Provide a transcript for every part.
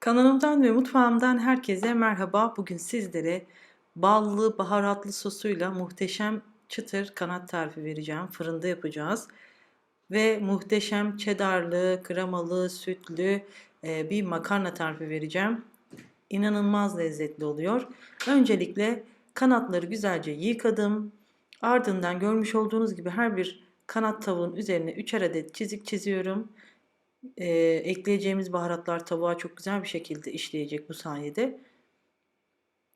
Kanalımdan ve mutfağımdan herkese merhaba. Bugün sizlere ballı, baharatlı sosuyla muhteşem çıtır kanat tarifi vereceğim. Fırında yapacağız. Ve muhteşem cheddarlı, kremalı, sütlü e, bir makarna tarifi vereceğim. İnanılmaz lezzetli oluyor. Öncelikle kanatları güzelce yıkadım. Ardından görmüş olduğunuz gibi her bir kanat tavuğun üzerine 3'er adet çizik çiziyorum. Ee, ekleyeceğimiz baharatlar tavuğa çok güzel bir şekilde işleyecek bu sayede.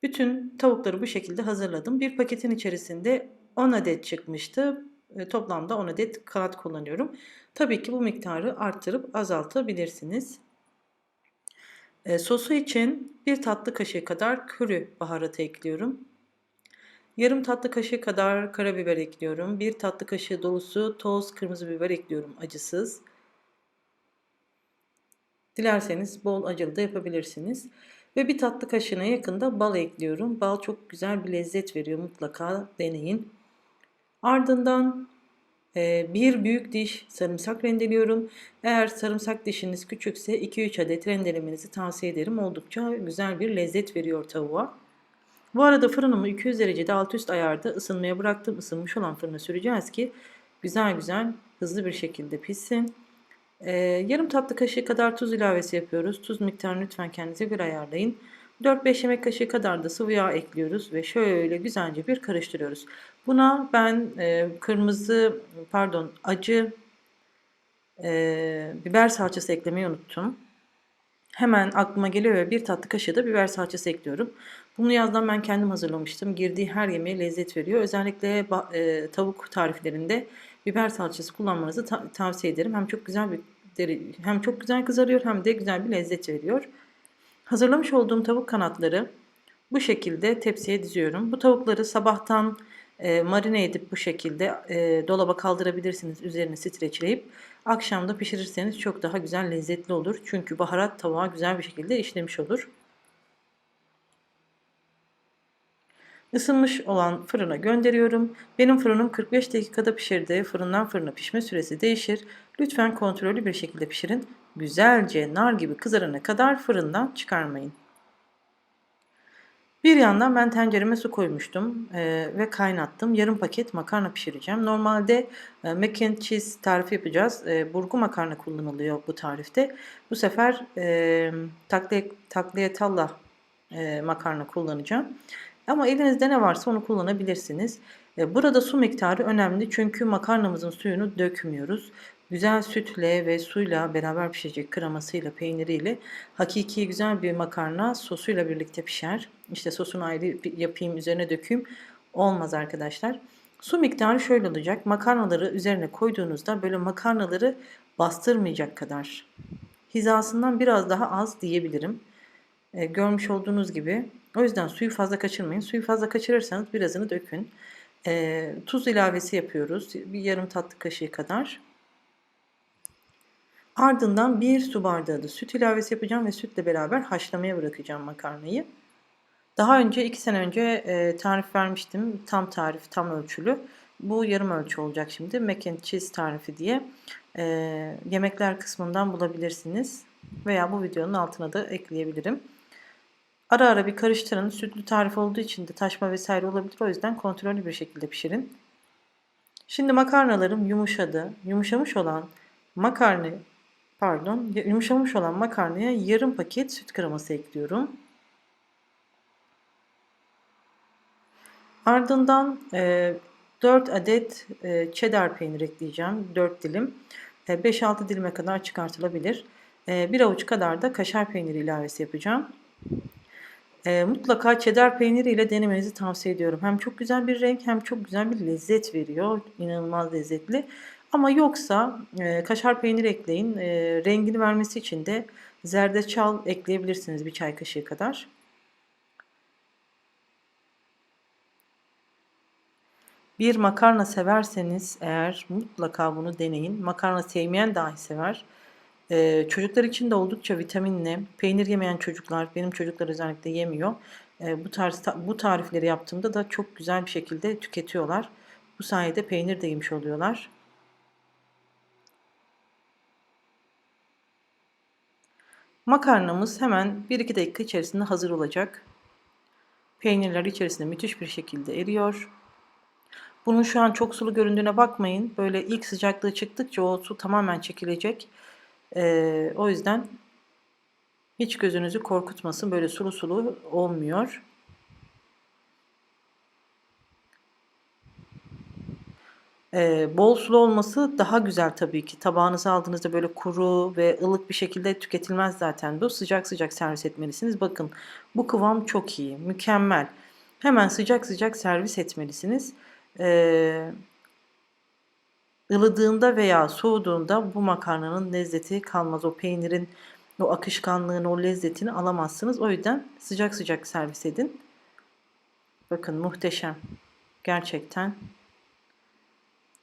Bütün tavukları bu şekilde hazırladım. Bir paketin içerisinde 10 adet çıkmıştı. E, toplamda 10 adet kanat kullanıyorum. Tabii ki bu miktarı arttırıp azaltabilirsiniz. E, sosu için bir tatlı kaşığı kadar köri baharatı ekliyorum. Yarım tatlı kaşığı kadar karabiber ekliyorum. Bir tatlı kaşığı dolusu toz kırmızı biber ekliyorum acısız. Dilerseniz bol acılı da yapabilirsiniz. Ve bir tatlı kaşığına yakında bal ekliyorum. Bal çok güzel bir lezzet veriyor. Mutlaka deneyin. Ardından e, bir büyük diş sarımsak rendeliyorum. Eğer sarımsak dişiniz küçükse 2-3 adet rendelemenizi tavsiye ederim. Oldukça güzel bir lezzet veriyor tavuğa. Bu arada fırınımı 200 derecede alt üst ayarda ısınmaya bıraktım. Isınmış olan fırına süreceğiz ki güzel güzel hızlı bir şekilde pişsin. Ee, yarım tatlı kaşığı kadar tuz ilavesi yapıyoruz. Tuz miktarını lütfen kendinize göre ayarlayın. 4-5 yemek kaşığı kadar da sıvı yağ ekliyoruz ve şöyle güzelce bir karıştırıyoruz. Buna ben e, kırmızı pardon acı e, biber salçası eklemeyi unuttum. Hemen aklıma geliyor ve bir tatlı kaşığı da biber salçası ekliyorum. Bunu yazdan ben kendim hazırlamıştım. Girdiği her yemeğe lezzet veriyor. Özellikle e, tavuk tariflerinde biber salçası kullanmanızı ta tavsiye ederim. Hem çok güzel bir hem çok güzel kızarıyor hem de güzel bir lezzet veriyor. Hazırlamış olduğum tavuk kanatları bu şekilde tepsiye diziyorum. Bu tavukları sabahtan e, marine edip bu şekilde e, dolaba kaldırabilirsiniz. Üzerini streçleyip akşamda pişirirseniz çok daha güzel lezzetli olur. Çünkü baharat tavuğa güzel bir şekilde işlemiş olur. Isınmış olan fırına gönderiyorum. Benim fırınım 45 dakikada pişirdi. Fırından fırına pişme süresi değişir. Lütfen kontrollü bir şekilde pişirin. Güzelce nar gibi kızarana kadar fırından çıkarmayın. Bir yandan ben tencereme su koymuştum e, ve kaynattım. Yarım paket makarna pişireceğim. Normalde e, mac and cheese tarifi yapacağız. E, burgu makarna kullanılıyor bu tarifte. Bu sefer e, takliyatalla e, makarna kullanacağım. Ama elinizde ne varsa onu kullanabilirsiniz. E, burada su miktarı önemli çünkü makarnamızın suyunu dökmüyoruz. Güzel sütle ve suyla beraber pişecek kremasıyla, peyniriyle hakiki güzel bir makarna sosuyla birlikte pişer. İşte sosunu ayrı yapayım, üzerine dökeyim. Olmaz arkadaşlar. Su miktarı şöyle olacak. Makarnaları üzerine koyduğunuzda böyle makarnaları bastırmayacak kadar hizasından biraz daha az diyebilirim. E, görmüş olduğunuz gibi. O yüzden suyu fazla kaçırmayın. Suyu fazla kaçırırsanız birazını dökün. E, tuz ilavesi yapıyoruz. Bir yarım tatlı kaşığı kadar. Ardından bir su bardağı da süt ilavesi yapacağım ve sütle beraber haşlamaya bırakacağım makarnayı. Daha önce iki sene önce e, tarif vermiştim. Tam tarif, tam ölçülü. Bu yarım ölçü olacak şimdi. Mac and cheese tarifi diye. E, yemekler kısmından bulabilirsiniz. Veya bu videonun altına da ekleyebilirim. Ara ara bir karıştırın. Sütlü tarif olduğu için de taşma vesaire olabilir. O yüzden kontrollü bir şekilde pişirin. Şimdi makarnalarım yumuşadı. Yumuşamış olan makarna pardon yumuşamış olan makarnaya yarım paket süt kreması ekliyorum. Ardından e, 4 adet e, cheddar peynir ekleyeceğim. 4 dilim. E, 5-6 dilime kadar çıkartılabilir. E, bir avuç kadar da kaşar peyniri ilavesi yapacağım. E, mutlaka cheddar peyniri ile denemenizi tavsiye ediyorum. Hem çok güzel bir renk hem çok güzel bir lezzet veriyor. İnanılmaz lezzetli. Ama yoksa e, kaşar peynir ekleyin. E, rengini vermesi için de zerdeçal ekleyebilirsiniz bir çay kaşığı kadar. Bir makarna severseniz eğer mutlaka bunu deneyin. Makarna sevmeyen dahi sever. Ee, çocuklar için de oldukça vitaminli. Peynir yemeyen çocuklar, benim çocuklar özellikle yemiyor. Ee, bu tarz bu tarifleri yaptığımda da çok güzel bir şekilde tüketiyorlar. Bu sayede peynir de yemiş oluyorlar. Makarnamız hemen 1-2 dakika içerisinde hazır olacak. Peynirler içerisinde müthiş bir şekilde eriyor. Bunun şu an çok sulu göründüğüne bakmayın. Böyle ilk sıcaklığı çıktıkça o su tamamen çekilecek. Ee, o yüzden hiç gözünüzü korkutmasın. Böyle sulu sulu olmuyor. Ee, bol sulu olması daha güzel tabii ki. Tabağınıza aldığınızda böyle kuru ve ılık bir şekilde tüketilmez zaten bu. Sıcak sıcak servis etmelisiniz. Bakın bu kıvam çok iyi, mükemmel. Hemen sıcak sıcak servis etmelisiniz. Ee, ılıdığında veya soğuduğunda bu makarnanın lezzeti kalmaz. O peynirin o akışkanlığını, o lezzetini alamazsınız. O yüzden sıcak sıcak servis edin. Bakın muhteşem. Gerçekten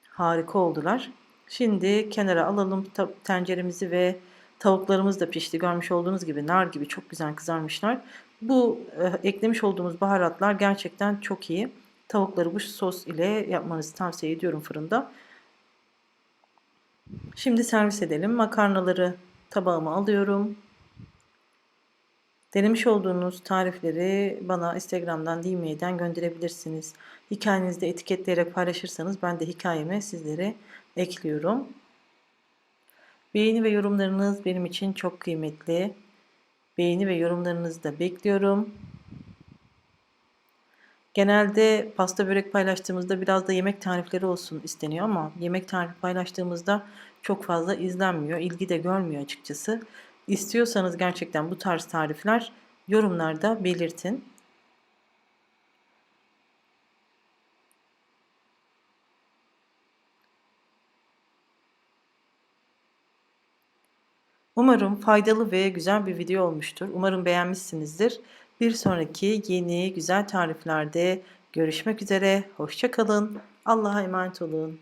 harika oldular. Şimdi kenara alalım tenceremizi ve tavuklarımız da pişti. Görmüş olduğunuz gibi nar gibi çok güzel kızarmışlar. Bu e, eklemiş olduğumuz baharatlar gerçekten çok iyi. Tavukları bu sos ile yapmanızı tavsiye ediyorum fırında. Şimdi servis edelim. Makarnaları tabağıma alıyorum. Denemiş olduğunuz tarifleri bana Instagram'dan, DM'den gönderebilirsiniz. Hikayenizde etiketleyerek paylaşırsanız ben de hikayeme sizlere ekliyorum. Beğeni ve yorumlarınız benim için çok kıymetli. Beğeni ve yorumlarınızı da bekliyorum. Genelde pasta börek paylaştığımızda biraz da yemek tarifleri olsun isteniyor ama yemek tarifi paylaştığımızda çok fazla izlenmiyor, ilgi de görmüyor açıkçası. İstiyorsanız gerçekten bu tarz tarifler yorumlarda belirtin. Umarım faydalı ve güzel bir video olmuştur. Umarım beğenmişsinizdir. Bir sonraki yeni güzel tariflerde görüşmek üzere. Hoşçakalın. Allah'a emanet olun.